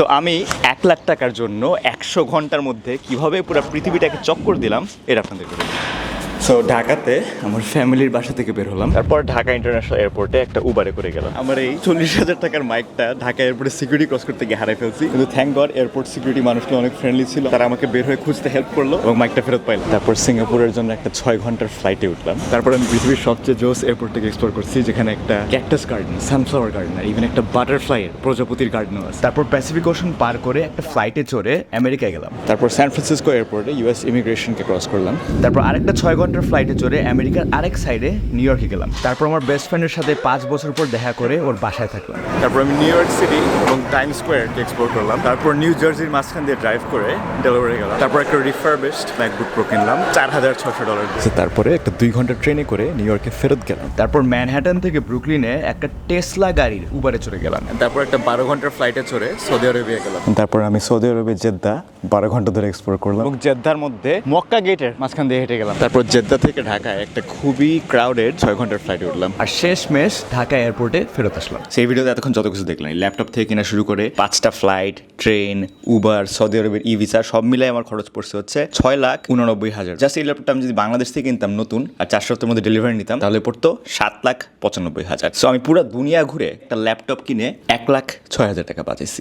তো আমি এক লাখ টাকার জন্য একশো ঘণ্টার মধ্যে কীভাবে পুরো পৃথিবীটাকে চক্কর দিলাম এটা আপনাদের সো ঢাকাতে আমার ফ্যামিলির বাসা থেকে বের হলাম। তারপর ঢাকা ইন্টারন্যাশনাল এয়ারপোর্টে একটা উবারে করে গেলাম। আমার এই চল্লিশ হাজার টাকার মাইকটা ঢাকা এয়ারপোর্টে সিকিউরিটি ক্রস করতে গিয়ে হারাই ফেলছি। কিন্তু থ্যাংক গড এয়ারপোর্ট সিকিউরিটি মানুষগুলো অনেক ফ্রেন্ডলি ছিল। তারা আমাকে বের হয়ে খুঁজতে হেল্প করল এবং মাইকটা ফেরত পাইলাম তারপর সিঙ্গাপুরের জন্য একটা ছয় ঘণ্টার ফ্লাইটে উঠলাম। তারপর আমি পৃথিবীর সবচেয়ে জোস এয়ারপোর্ট থেকে এক্সপ্লোর করছি যেখানে একটা ক্যাকটাস গার্ডেন সানফ্লাওয়ার গার্ডেন আর ইভেন একটা বাটারফ্লাই এর প্রজাপতির গার্ডেনও আছে। তারপর প্যাসিফিক ওশন পার করে একটা ফ্লাইটে চড়ে আমেরিকায় গেলাম। তারপর সান ফ্রান্সিসকো এয়ারপোর্টে ইউএস ইমিগ্রেশনকে ক্রস করলাম। তারপর আরেকটা ছয় ঘণ্টার ফ্লাইটে চড়ে আমেরিকার আরেক সাইডে নিউ ইয়র্কে গেলাম। তারপর আমার বেস্ট ফ্রেন্ডের সাথে পাঁচ বছর পর দেখা করে ওর বাসায় থাকলাম। তারপর আমি নিউ ইয়র্ক সিটি এবং টাইম স্কোয়ারকে এক্সপ্লোর করলাম। তারপর নিউ জার্সির মাঝখান দিয়ে ড্রাইভ করে ডেলিভারি গেলাম। তারপর একটা রিফারবিশড ম্যাকবুক প্রো কিনলাম চার হাজার ছশো ডলার তারপরে একটা দুই ঘণ্টা ট্রেনে করে নিউ ইয়র্কে ফেরত গেলাম। তারপর ম্যানহ্যাটন থেকে ব্রুকলিনে একটা টেসলা গাড়ির উবারে চড়ে গেলাম। তারপর একটা বারো ঘণ্টার ফ্লাইটে চড়ে সৌদি আরবিয়া গেলাম। তারপর আমি সৌদি আরবে জেদ্দা বারো ঘণ্টা ধরে এক্সপ্লোর করলাম। এবং জেদ্দার মধ্যে মক্কা গেটের মাঝখান দিয়ে হেঁটে গেলাম। তারপর জেদ্দা থেকে ঢাকায় একটা খুবই ক্রাউডেড ছয় ঘণ্টার ফ্লাইটে উঠলাম। আর শেষ মেশ ঢাকা এয়ারপোর্টে ফেরত আসলাম। সেই ভিডিওতে এতক্ষণ যত কিছু দেখলাম ল্যাপটপ থেকে কিনা শুরু করে পাঁচটা ফ্লাইট ট্রেন উবার সৌদি আরবের ই ভিসা সব মিলাই আমার খরচ পড়ছে হচ্ছে ছয় লাখ উননব্বই হাজার। জাস্ট এই ল্যাপটপটা আমি যদি বাংলাদেশ থেকে কিনতাম নতুন আর চার সপ্তাহের মধ্যে ডেলিভারি নিতাম তাহলে পড়তো সাত লাখ পঁচানব্বই হাজার। সো আমি পুরো দুনিয়া ঘুরে একটা ল্যাপটপ কিনে এক লাখ ছয় হাজার টাকা বাঁচাইছি।